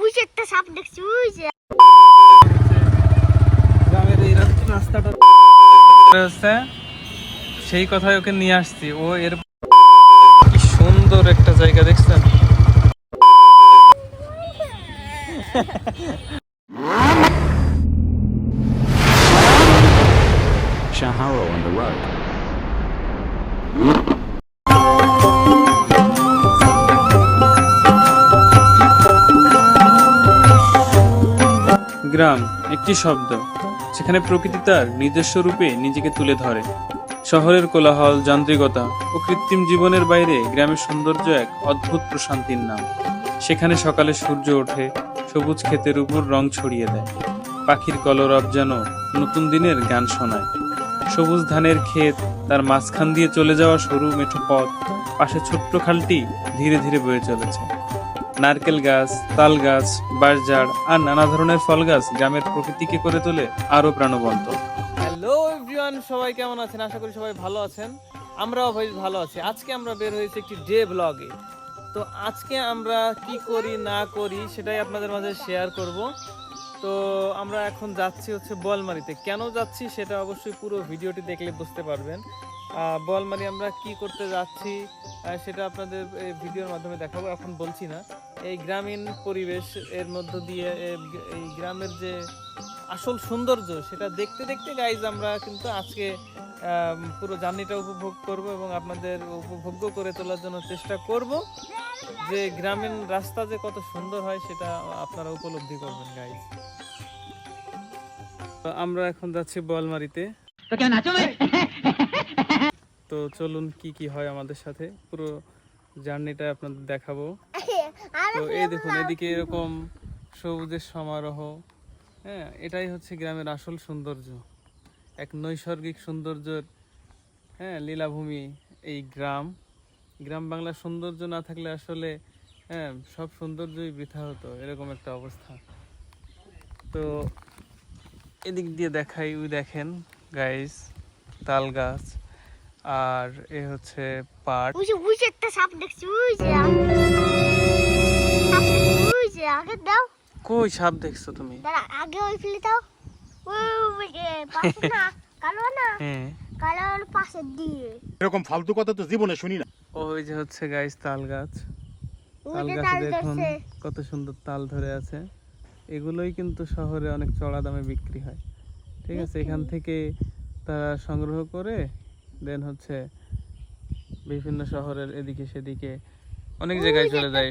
ওই যে একটা সাপ দেখছি ওই যে। গ্রামের এই রাস্তাটা হচ্ছে সেই কথাই ওকে নিয়ে আসছি। ও এর কি সুন্দর একটা জায়গা দেখছেন? Shaharo on the road. গ্রাম একটি শব্দ, সেখানে প্রকৃতি তার নিজস্ব রূপে নিজেকে তুলে ধরে। শহরের কোলাহল, যান্ত্রিকতা ও কৃত্রিম জীবনের বাইরে গ্রামের সৌন্দর্য এক অদ্ভুত প্রশান্তির নাম। সেখানে সকালে সূর্য ওঠে, সবুজ ক্ষেতের উপর রং ছড়িয়ে দেয়। পাখির কলরব যেন নতুন দিনের গান শোনায়। সবুজ ধানের ক্ষেত তার মাঝখান দিয়ে চলে যাওয়া সরু মেঠো পথ, পাশে ছোট্ট খালটি ধীরে ধীরে বয়ে চলেছে। নারকেল গাছ, তাল গাছ, বাঁশঝাড় আর নানা ধরনের ফল গাছ গ্রামের প্রকৃতিকে করে তোলে আরও প্রাণবন্ত। হ্যালো এভরিওয়ান, সবাই কেমন আছেন? আশা করি সবাই ভালো আছেন। আমরাও বেশ ভালো আছি। আজকে আমরা বের হয়েছি একটি ডে ব্লগে। তো আজকে আমরা কি করি, না করি সেটাই আপনাদের মাঝে শেয়ার করব। তো আমরা এখন যাচ্ছি হচ্ছে বলমারিতে কেন যাচ্ছি সেটা অবশ্যই পুরো ভিডিওটি দেখলে বুঝতে পারবেন। আহ, বলমারি আমরা কি করতে যাচ্ছি সেটা আপনাদের এই ভিডিওর মাধ্যমে দেখাবো এখন বলছি না। এই গ্রামীণ পরিবেশ এর মধ্য দিয়ে এই গ্রামের যে আসল সৌন্দর্য সেটা দেখতে দেখতে গাইজ আমরা কিন্তু আজকে পুরো জার্নিটা উপভোগ করব এবং আপনাদের উপভোগ্য করে তোলার জন্য চেষ্টা করব। যে গ্রামীণ রাস্তা যে কত সুন্দর হয় সেটা আপনারা উপলব্ধি করবেন গাইজ তো আমরা এখন যাচ্ছি বলমারিতে তো চলুন কি কি হয় আমাদের সাথে? পুরো জার্নিটা আপনাদের দেখাবো। তো এই দেখুন, এদিকে এরকম সবুজের সমারোহ। হ্যাঁ এটাই হচ্ছে গ্রামের আসল সৌন্দর্য। এক নৈসর্গিক সৌন্দর্যের হ্যাঁ লীলাভূমি এই গ্রাম। গ্রাম বাংলার সৌন্দর্য না থাকলে আসলে হ্যাঁ সব সৌন্দর্যই বৃথা হতো, এরকম একটা অবস্থা। তো এদিক দিয়ে দেখাই, ওই দেখেন গাইস তাল গাছ। আর এ হচ্ছে পাট ওই যে ওই যে একটা সাপ দেখছি ওই যে সাপ ওই যে আগে দাও। কই সাপ দেখছ তুমি? দাঁড়া আগে ওই ফেলে দাও। ওই ওই যে পাশে না কালো না? হ্যাঁ। কালোর পাশের দিয়ে। এরকম ফালতু কথা তো জীবনে শুনি না। ওই যে হচ্ছে গাইস তাল গাছ। তাল গাছে দেখুন কত সুন্দর তাল ধরে আছে। এগুলোই কিন্তু শহরে অনেক চড়া দামে বিক্রি হয়। ঠিক আছে এখান থেকে তারা সংগ্রহ করে দেন হচ্ছে বিভিন্ন শহরের এদিকে সেদিকে অনেক জায়গায় চলে যায়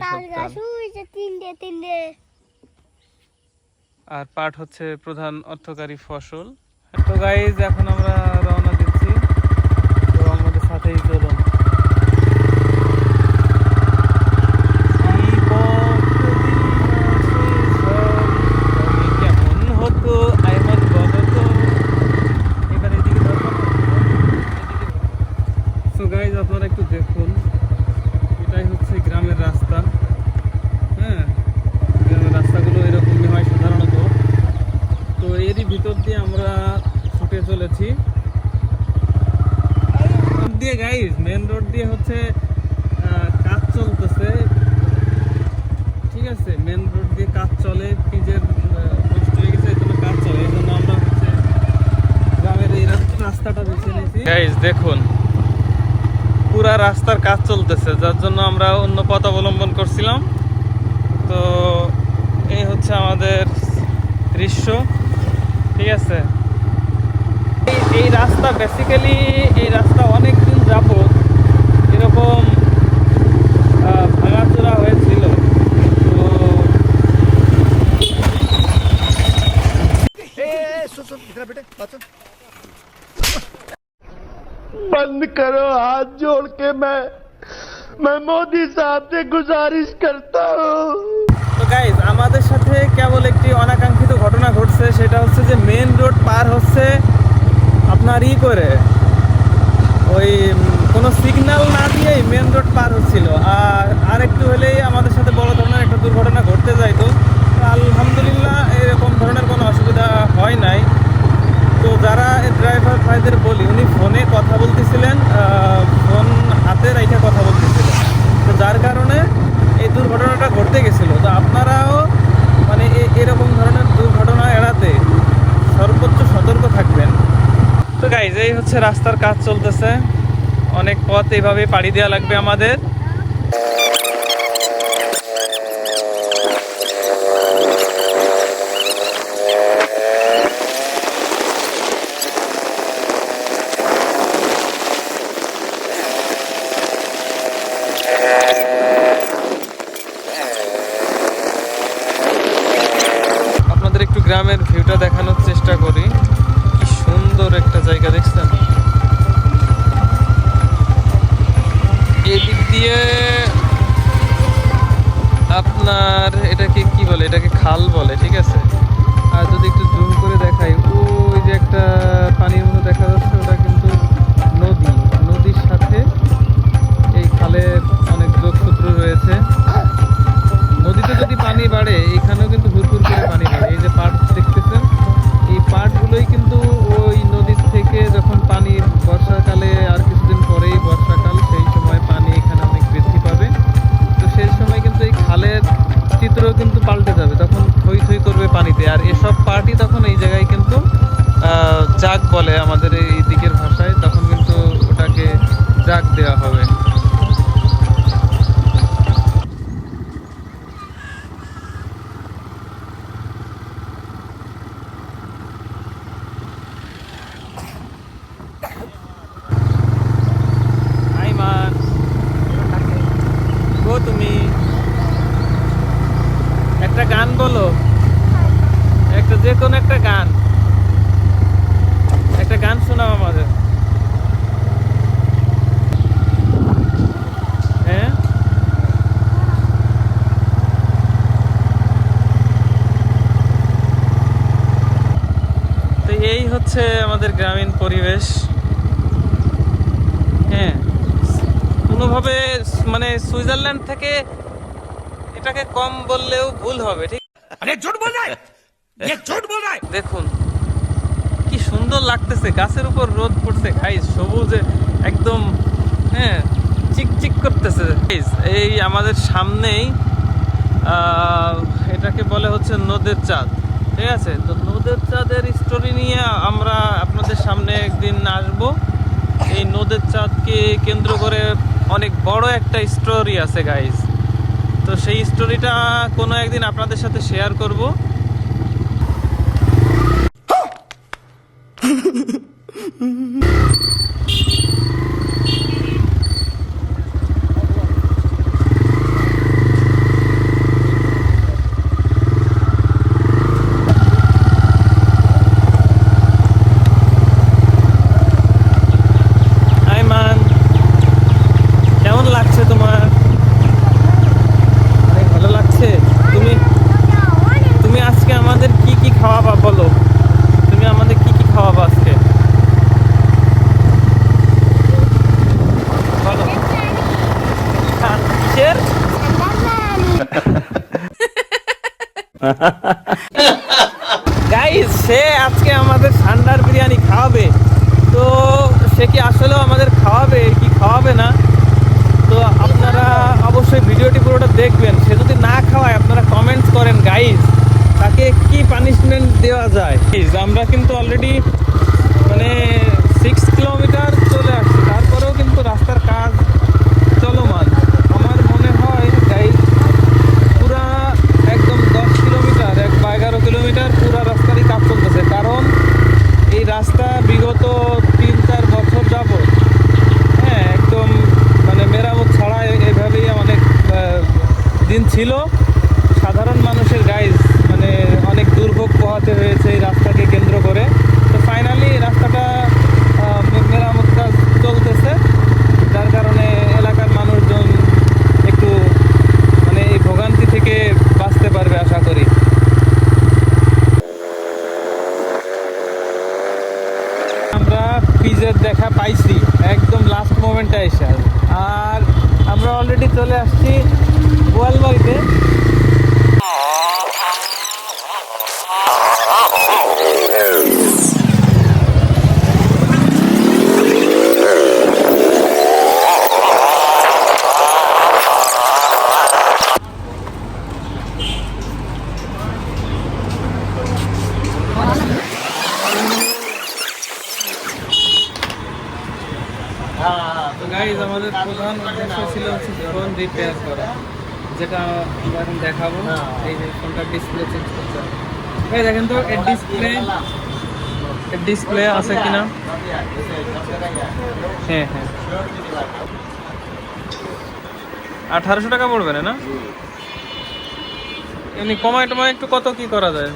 আর পাট হচ্ছে প্রধান অর্থকারী ফসল। তো গাইজ এখন আমরা রওনা দিচ্ছি। তো আমাদের সাথেই চলুন এই পথ দিন আসে ঝড়, তবে কেমন হতো আইমান বলো তো এবার এদিকে ধরবো সো গাইজ আপনারা একটু দেখুন এটাই হচ্ছে গ্রামের রাস্তা হ্যাঁ গ্রামের রাস্তাগুলো এরকমই হয় সাধারণত তো এরই ভিতর দিয়ে আমরা ছুটে চলেছি রোড দিয়ে গাইস মেন রোড দিয়ে হচ্ছে আহ, কাজ চলতেছে ঠিক আছে মেন রোড দিয়ে কাজ চলে পিজের নষ্ট হয়ে গেছে এই জন্য কাজ চলে এই জন্য আমরা হচ্ছে গ্রামের এই রাস্তা- রাস্তাটা বেছে নিয়েছি। দেখুন পুরা রাস্তার কাজ চলতেছে যার জন্য আমরা অন্য পথ অবলম্বন করছিলাম। তো এই হচ্ছে আমাদের দৃশ্য ঠিক আছে? এই এই রাস্তা বেসিক্যালি এই রাস্তা অনেক দিন যাবত এরকম ভাঙাচোরা হয়েছিল। তো बंद करो हाथ जोड़ के मैं मैं मोदी साहब से गुजारिश करता हूँ তো গাইজ আমাদের সাথে কেবল একটি অনাকাঙ্ক্ষিত ঘটনা ঘটছে সেটা হচ্ছে যে মেন রোড পার হচ্ছে আপনার ই করে ওই উম, কোনো সিগন্যাল না দিয়েই মেন রোড পার হচ্ছিল আর আর একটু হলেই আমাদের সাথে বড় ধরনের একটা দুর্ঘটনা ঘটতে যাইতো তো আলহামদুলিল্লাহ এরকম ধরনের কোনো অসুবিধা হয় নাই তো যারা ড্রাইভার ভাইদের বলি, উনি ফোনে কথা বলতেছিলেন ফোন হাতে রেখে কথা বলতেছিলেন। তো যার কারণে এই দুর্ঘটনাটা ঘটতে গেছিল। তো আপনারাও মানে এরকম ধরনের দুর্ঘটনা এড়াতে সর্বোচ্চ সতর্ক থাকবেন। তো গাইজ এই হচ্ছে রাস্তার কাজ চলতেছে। অনেক পথ এইভাবে পাড়ি দেওয়া লাগবে আমাদের। বলে আমাদের এই হচ্ছে আমাদের গ্রামীণ পরিবেশ। হ্যাঁ। কোনোভাবে মানে সুইজারল্যান্ড থেকে এটাকে কম বললেও ভুল হবে ঠিক? দেখুন কি সুন্দর লাগতেছে গাছের উপর রোদ পড়ছে গাইস সবুজে একদম হ্যাঁ চিকচিক করতেছে এই আমাদের সামনেই এটাকে বলে হচ্ছে নদের চাঁদ। ঠিক আছে? তো নদের চাঁদের স্টোরি নিয়ে আমরা আপনাদের সামনে একদিন আসব। এই নদের চাঁদকে কেন্দ্র করে অনেক বড় একটা স্টোরি আছে গাইজ তো সেই স্টোরিটা কোনো একদিন আপনাদের সাথে শেয়ার করব কেমন লাগছে তোমার অনেক ভালো লাগছে তুমি তুমি আজকে আমাদের কি কি খাওয়াবা বলো তুমি আমাদের কি কি খাওয়াবা আজকে বলো হ্যাঁ, কিসের গাইস সে আজকে আমাদের ঠান্ডার বিরিয়ানি খাওয়াবে। তো সে কি আসলেও আমাদের খাওয়াবে? কি খাওয়াবে না? তো আপনারা অবশ্যই ভিডিওটি পুরোটা দেখবেন। সে যদি না খাওয়ায়, আপনারা কমেন্টস করেন গাইস তাকে কি পানিশমেন্ট দেওয়া যায়? আমরা কিন্তু অলরেডি মানে সিক্স কিলোমিটার চলে আসছি। তারপরেও কিন্তু রাস্তার কাজ চলমান আমার মনে হয় গাইস পুরা একদম দশ কিলোমিটার এক বা এগারো কিলোমিটার পুরো রাস্তারই কাজ চলতেছে। কারণ এই রাস্তা বিগত তিন চার বছর যাবৎ হ্যাঁ একদম মানে মেরামত ছাড়া এভাবেই অনেক দিন ছিল। সাধারণ মানুষের গাইজ মানে অনেক দুর্ভোগ পোহাতে হয়েছে এই রাস্তাকে কেন্দ্র করে তো ফাইনালি রাস্তাটা আহ, মে- মেরামত কাজ চলতেছে যার কারণে এলাকার মানুষজন একটু মানে এই ভোগান্তি থেকে বাঁচতে পারবে আশা করি আমরা পিজের দেখা পাইছি একদম লাস্ট মোমেন্টে এসে আর আমরা অলরেডি চলে আসছি গোয়ালবাড়িতে প্রধান উদ্দেশ্য ছিল হচ্ছে ফোন রিপেয়ার করা যেটা আমরা এখন দেখাবো। এই যে ফোনটার ডিসপ্লে চেঞ্জ করতে এই দেখেন তো এর ডিসপ্লে এর ডিসপ্লে আছে কিনা? হ্যাঁ হ্যাঁ। আঠারোশো টাকা পড়বে না না? এমনি কমায় টমায় একটু কত কি করা যায়?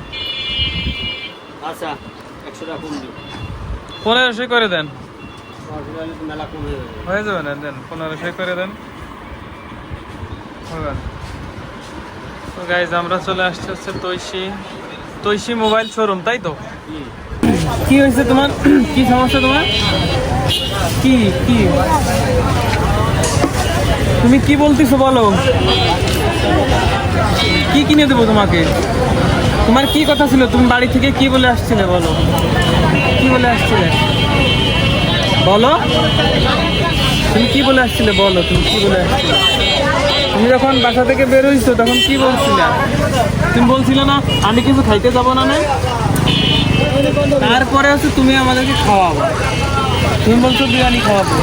আচ্ছা একশো টাকা কম পনেরোশোই করে দেন। হয়ে যাবে না, দেন পনেরোশোই করে দেন। গাইজ আমরা চলে আসছি হচ্ছে তৈশি তৈশি মোবাইল শোরুম তাই তো? কি হয়েছে তোমার? কি সমস্যা তোমার? কি কি? তুমি কি বলতেছো বলো? কি কিনে দেবো তোমাকে? তোমার কি কথা ছিল? তুমি বাড়ি থেকে কি বলে আসছিলে বলো? কি বলে আসছিলে? বলো? তুমি কি বলে আসছিলে? বলো তুমি কি বলে আসছিলে? তুমি যখন বাসা থেকে বের হইছো তখন কি বলছিলে? তুমি বলছিলে না আমি কিছু খাইতে যাব না না তারপরে হচ্ছে তুমি আমাদেরকে খাওয়াবো। তুমি বলছো বিরিয়ানি খাওয়াবো।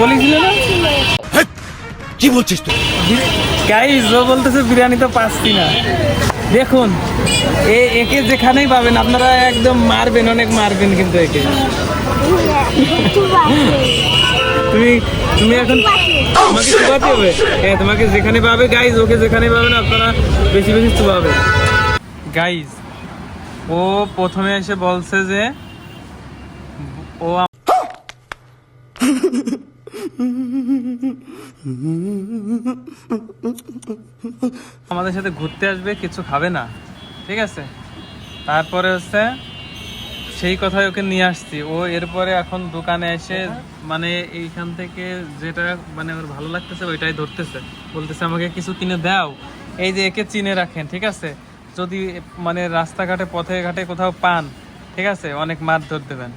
বলেছিলে না? কি বলছিস তুই? গাইজ ও বলতেছে বিরিয়ানি তো পাচ্ছি না। দেখুন এ একে যেখানেই পাবেন আপনারা একদম মারবেন অনেক মারবেন কিন্তু একে। তুমি তুমি এখন তোমাকে চুবাতে হবে হ্যাঁ তোমাকে যেখানে পাবে গাইজ ওকে যেখানে পাবেন আপনারা বেশি বেশি চুবাবে গাইজ ও প্রথমে এসে বলছে যে, ও আমাদের সাথে ঘুরতে আসবে, কিছু খাবে না। ঠিক আছে? তারপরে হচ্ছে সেই কথাই ওকে নিয়ে আসছি। ও এরপরে এখন দোকানে এসে মানে এইখান থেকে যেটা মানে ওর ভালো লাগতেছে ওইটাই ধরতেছে। বলতেছে আমাকে কিছু কিনে দাও। এই যে একে চিনে রাখেন ঠিক আছে? যদি মানে রাস্তাঘাটে পথে ঘাটে কোথাও পান ঠিক আছে? অনেক মার ধর দেবেন।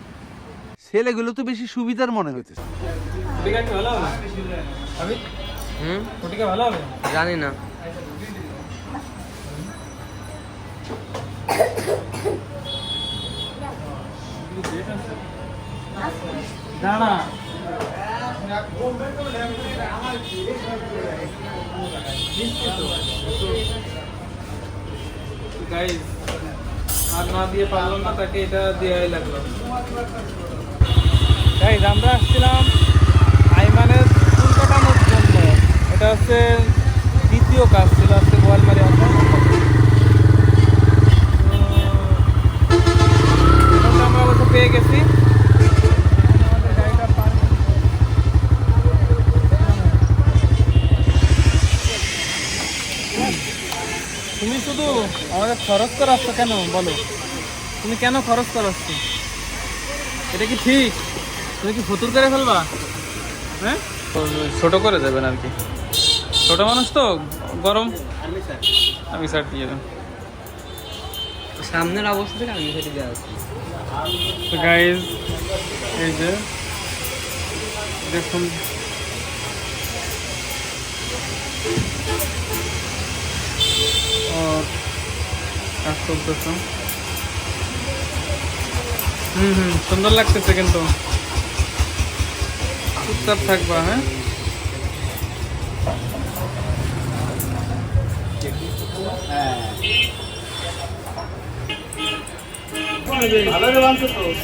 ছেলেগুলো তো বেশি সুবিধার মনে হইতেছে। ভালো হবে? হুম? ওটিকে ভালো হবে? জানি না। দিয়ে না, তাকে এটা দেওয়াই লাগল। আমরা আসছিলাম আইমানের চুল কাটানোর জন্য এটা হচ্ছে দ্বিতীয় কাজ ছিল আজকে গোয়ালমারি আসা আমরা অবশ্য পেয়ে গেছি। তুমি শুধু আমাদের খরচ করাচ্ছ কেন? বলো। তুমি কেন খরচ করাচ্ছ? এটা কি ঠিক? তুমি কি ফতুর করে ফেলবা? হ্যাঁ? ছোট করে দেবেন আর কি। ছোট মানুষ তো গরম। আমি স্যার দিয়ে দেবেন সামনের অবস্থা থেকে আমি সেটা দেওয়া আছে তো গাইজ এই যে দেখুন और কাজ করতেছে হুম হুম সুন্দর লাগতেছে কিন্তু চুপচাপ থাকবা হ্যাঁ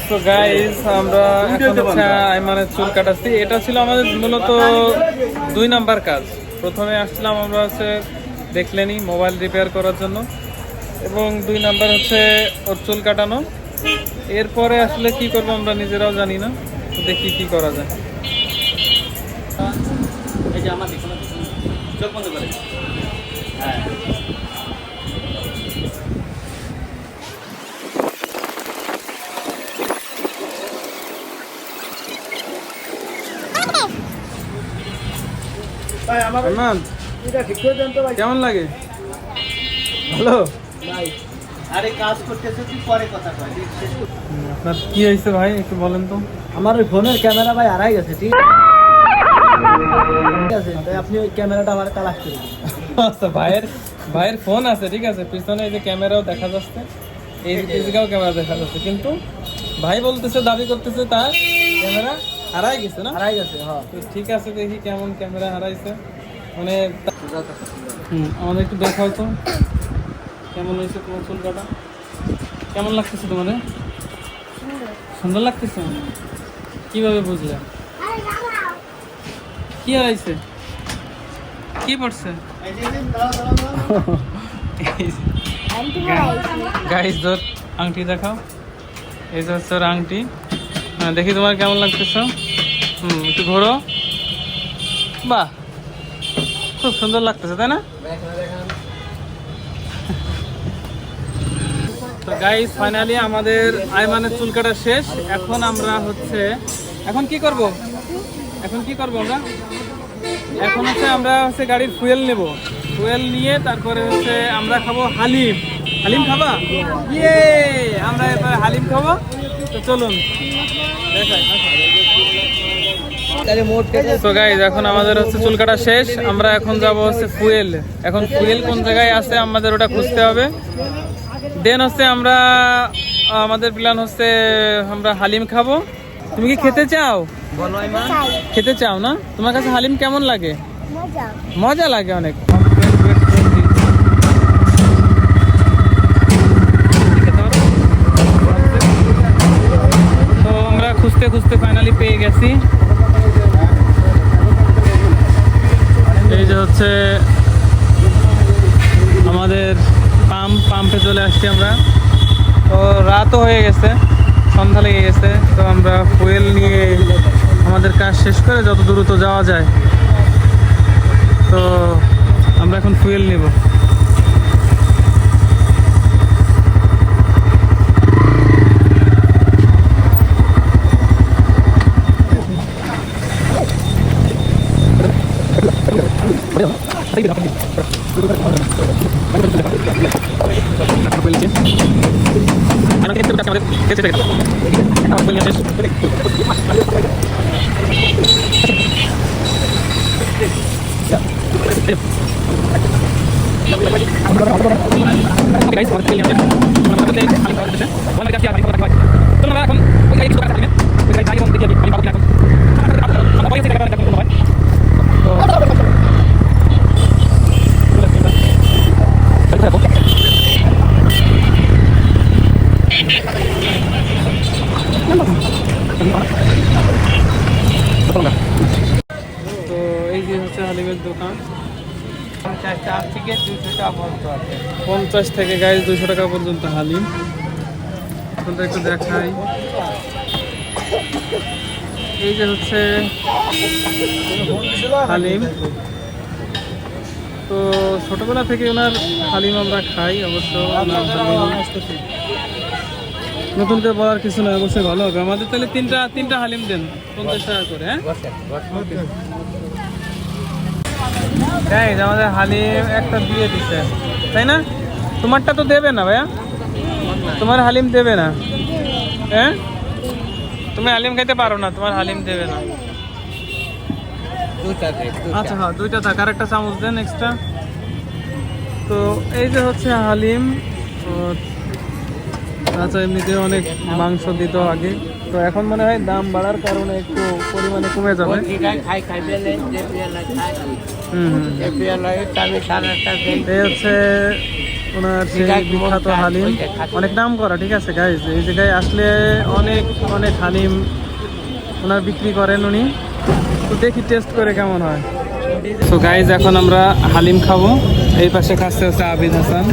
তো গাইস আমরা এখন হচ্ছে আইমানের চুল কাটাচ্ছি। এটা ছিল আমাদের মূলত দুই নাম্বার কাজ। প্রথমে আসছিলাম আমরা হচ্ছে দেখলেনি মোবাইল রিপেয়ার করার জন্য। এবং দুই নাম্বার হচ্ছে ওর চুল কাটানো। এরপরে আসলে কি করব আমরা নিজেরাও জানি না। দেখি কি করা যায়। এই যে আমার দেখুন চোখ বন্ধ করে। হ্যাঁ। কেমন লাগে? ভালো। আপনার কি হয়েছে ভাই? একটু বলেন তো। আমার ওই ফোনের ক্যামেরা ভাই হারাই গেছে ঠিক? আছে আপনি ওই ক্যামেরাটা আমার তালাশ করে আচ্ছা ভাইয়ের ভাইয়ের ফোন আছে ঠিক আছে? পিছনে এই যে ক্যামেরাও দেখা যাচ্ছে। এই ক্যামেরা দেখা যাচ্ছে। কিন্তু ভাই বলতেছে দাবি করতেছে তার ক্যামেরা হারাই গেছে না? হারাই গেছে হ্যাঁ তো ঠিক আছে দেখি কেমন ক্যামেরা হারাইছে। মানে হুম আমাদের একটু দেখাও তো। কেমন হয়েছে তোমার চুল কাটা কেমন লাগতেছে তোমার? সুন্দর লাগতেছে? কীভাবে বুঝলে? কি হারাইছে? কি পড়ছে? গাইস তোর আংটি দেখাও। এই যে হচ্ছে আংটি। হ্যাঁ দেখি তোমার কেমন লাগতেছে। হুম, একটু ঘোরো। বাহ, খুব সুন্দর লাগতেছে, তাই না? তো গাইস ফাইনালি আমাদের আইমানের চুল কাটা শেষ। এখন আমরা হচ্ছে, এখন কি করব? এখন কি করব আমরা? এখন হচ্ছে আমরা হচ্ছে গাড়ির ফুয়েল নেব। ফুয়েল নিয়ে তারপরে হচ্ছে আমরা খাব হালিম। হালিম খাবা? ইয়ে আমরা এবার হালিম খাব। তো চলুন। তো গাইজ এখন আমাদের হচ্ছে চুল কাটা শেষ। আমরা এখন যাব হচ্ছে ফুয়েল। এখন ফুয়েল কোন জায়গায় আছে আমাদের ওটা খুঁজতে হবে। দেন হচ্ছে আমরা আমাদের প্ল্যান হচ্ছে আমরা হালিম খাব। তুমি কি খেতে চাও? খেতে চাও না? তোমার কাছে হালিম কেমন লাগে? মজা। মজা লাগে অনেক। খুঁজতে খুঁজতে ফাইনালি পেয়ে গেছি। এই যে হচ্ছে আমাদের পাম্প পাম্পে চলে আসছি আমরা। তো রাতও হয়ে গেছে, সন্ধ্যা লেগে গেছে। তো আমরা ফুয়েল নিয়ে আমাদের কাজ শেষ করে যত দ্রুত যাওয়া যায়, তো আমরা এখন ফুয়েল নিব। anak itu guys, seperti yang Terima kasih. তো এই যে হচ্ছে হালিমের দোকান। পঞ্চাশ থেকে গাইজ দুশো টাকা পর্যন্ত হালিম। একটু দেখাই। এই যে হচ্ছে হালিম। তো ছোটবেলা থেকে ওনার হালিম আমরা খাই, অবশ্য নতুন করে বলার কিছু নয় অবশ্যই ভালো হবে। আমাদের তাহলে তিনটা তিনটা হালিম দেন পঞ্চাশ টাকা করে হ্যাঁ? আমাদের হালিম একটা দিয়ে দিছে তাই না? তোমারটা তো দেবে না ভাইয়া? তোমার হালিম দেবে না। হ্যাঁ? তুমি হালিম খাইতে পারো না তোমার হালিম দেবে না। আচ্ছা হ্যাঁ দুইটা থাক আর একটা চামচ দেন এক্সট্রা তো এই যে হচ্ছে হালিম তো আচ্ছা এমনিতে অনেক মাংস দিত আগে। তো এখন মনে হয় দাম বাড়ার কারণে একটু পরিমাণে কমে যাবে। এই হচ্ছে ওনার সেই বিখ্যাত হালিম। অনেক নাম করা, ঠিক আছে গাইজ এই জায়গায় আসলে অনেক অনেক হালিম ওনার বিক্রি করেন উনি। তো দেখি টেস্ট করে কেমন হয়। তো গাইজ এখন আমরা হালিম খাব। এই পাশে খাচ্ছে হচ্ছে আবিদ হাসান।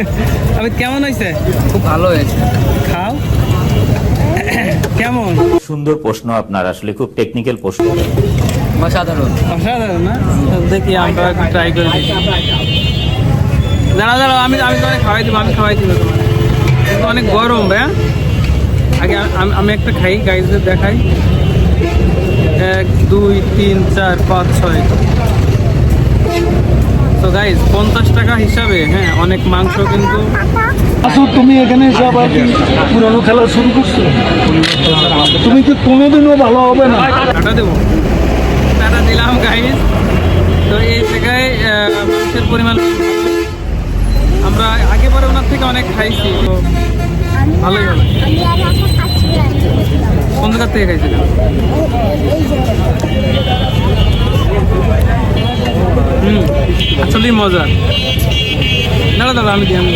আবিদ কেমন হয়েছে? খুব ভালো হয়েছে। খাও। কেমন? সুন্দর প্রশ্ন আপনার আসলে খুব টেকনিক্যাল প্রশ্ন। অসাধারণ। অসাধারণ না? দেখি আমরা ট্রাই করে দেখি। দাঁড়া দাঁড়াও আমি আমি তোমাকে খাওয়াই দিব আমি খাওয়াই দিব তোমার কিন্তু অনেক গরম ভাইয়া আগে আমি- আমি একটা খাই গাইজদের দেখাই। এক দুই তিন চার পাঁচ ছয়। তো গাইজ পঞ্চাশ টাকা হিসাবে হ্যাঁ অনেক মাংস কিন্তু। তুমি এখানে এসে আবার কি পুরনো খেলা শুরু করছ? তুমি কি কোনোদিনও ভালো হবে না? টাটা দেবো। টাটা দিলাম গাইজ তো এই জায়গায় মাংসের পরিমাণ আমরা আগে পরে ওনার থেকে অনেক খাইছি তো ভালোই আর খাচ্ছি কোন দোকান থেকে খাইছিলেন? হুম আসলেই মজা। দাঁড়া দাঁড়া আমি দিই আমি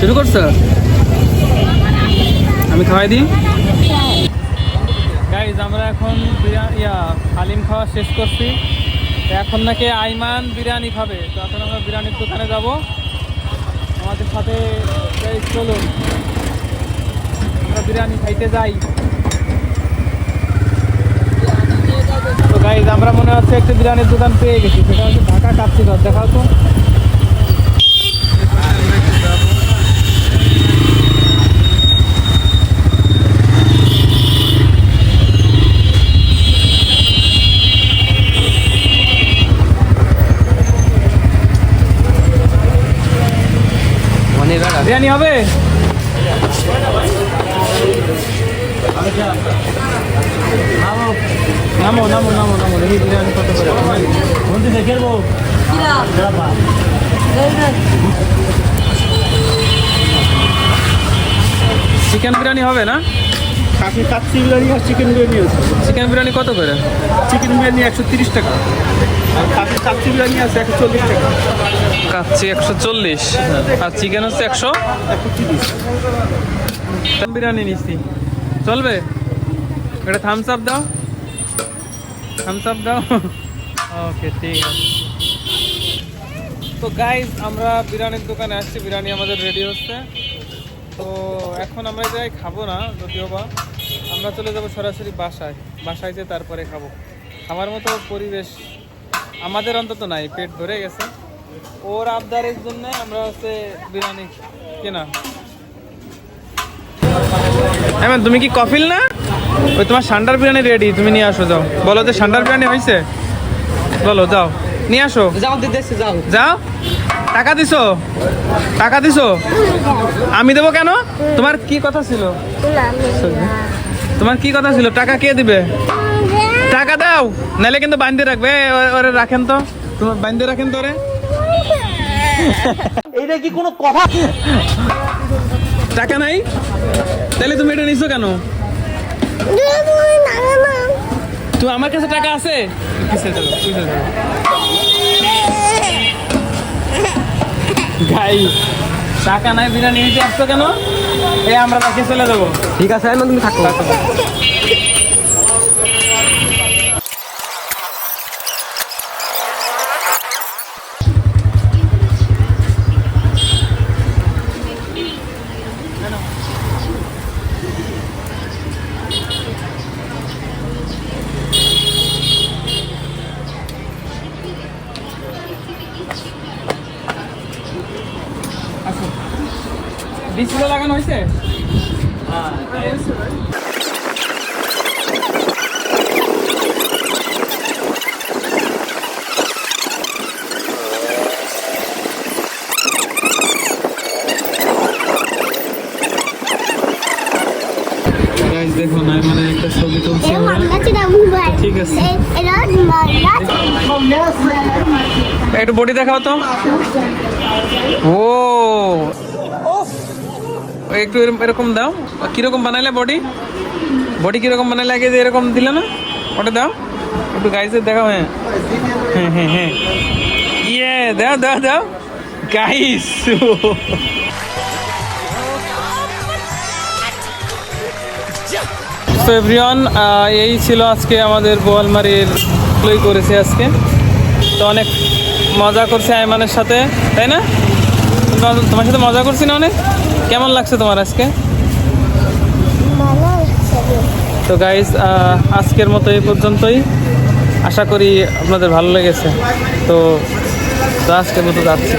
শুরু করছ? আমি খাওয়াই দিই। গাইজ আমরা এখন ইয়া, হালিম খাওয়া শেষ করছি। এখন নাকি আইমান বিরিয়ানি খাবে। তো এখন আমরা বিরিয়ানির দোকানে যাব। আমাদের সাথে চলুন। আমরা বিরিয়ানি খাইতে যাই। তো গাইজ আমরা মনে হচ্ছে একটা বিরিয়ানির দোকান পেয়ে গেছি। সেটা হচ্ছে ঢাকা কাচ্ছি দেখাও তো। বিরিয়ানি হবে? নামো নামো নামো নামো দেখি বিরিয়ানি কত করে? চিকেন বিরিয়ানি হবে না? কাকি কাচ্চি বিরিয়ানি আর চিকেন বিরিয়ানি আছে। চিকেন বিরিয়ানি কত করে? চিকেন বিরিয়ানি একশো তিরিশ টাকা। কাচ্চি বিরিয়ানি আছে একশো চল্লিশ টাকা। একশো চল্লিশ। আর চিকেন হচ্ছে একশো? বিরিয়ানি নিচ্ছি চলবে? এটা থামস আপ দাও। থামস আপ দাও। ওকে ঠিক আছে। তো গাইজ আমরা বিরিয়ানির দোকানে আসছি। বিরিয়ানি আমাদের রেডি হচ্ছে। তো এখন আমরা যাই খাব না যদিও বা। আমরা চলে যাব সরাসরি বাসায়। বাসায় যে তারপরে খাব। খাবার মতো পরিবেশ আমাদের অন্তত নাই পেট ধরে গেছে। ওর আবদারের জন্য আমরা হচ্ছে বিরিয়ানি কেনা। এমন তুমি কি কফিল না? ওই তোমার সান্ডার বিরিয়ানি রেডি তুমি নিয়ে আসো যাও। বলো যে সান্ডার বিরিয়ানি হয়েছে? বলো যাও। নিয়ে আসো। যাও দিতেছি যাও। যাও। টাকা দিছো? টাকা দিছো? আমি দেবো কেন? তোমার কি কথা ছিল। তোমার কি কথা ছিল? টাকা কে দিবে? টাকা দাও নাহলে কিন্তু বান্ধে রাখবে। ওরে রাখেন তো। তোমার বান্ধে রাখেন তো ওরে। এইটা কি কোনো কথা? টাকা নাই? তাহলে তুমি এটা নিছো কেন। তুই আমার কাছে টাকা আছে? গাই টাকা? নাই বিরিয়ানি নিতে আসছো কেন? এ আমরা বাকি চলে যাব। ঠিক আছে তুমি থাকো। ডিসপ্লে লাগানো হয়েছে দেখুন আমি মানে একটা ছবি তুলছি। ঠিক আছে। একটু বডি দেখাও তো ও একটু এরকম দাও। কীরকম বানাইলে বডি বডি কীরকম বানাইলে আগে এরকম দিলে না, ওটা দাও। একটু গাইছে দেখাও হ্যাঁ। হ্যাঁ হ্যাঁ হ্যাঁ। ইয়ে দাও দাও দাও। গাইস এভরিওয়ান এই ছিল আজকে আমাদের বোয়ালমারির লই করেছে আজকে। তো অনেক মজা করছে আইমানের সাথে, তাই না? তোমার সাথে মজা করছি না অনেক? কেমন লাগছে তোমার আজকে? তো গাইজ আজকের মতো এই পর্যন্তই। আশা করি আপনাদের ভালো লেগেছে। তো আজকের মতো যাচ্ছি।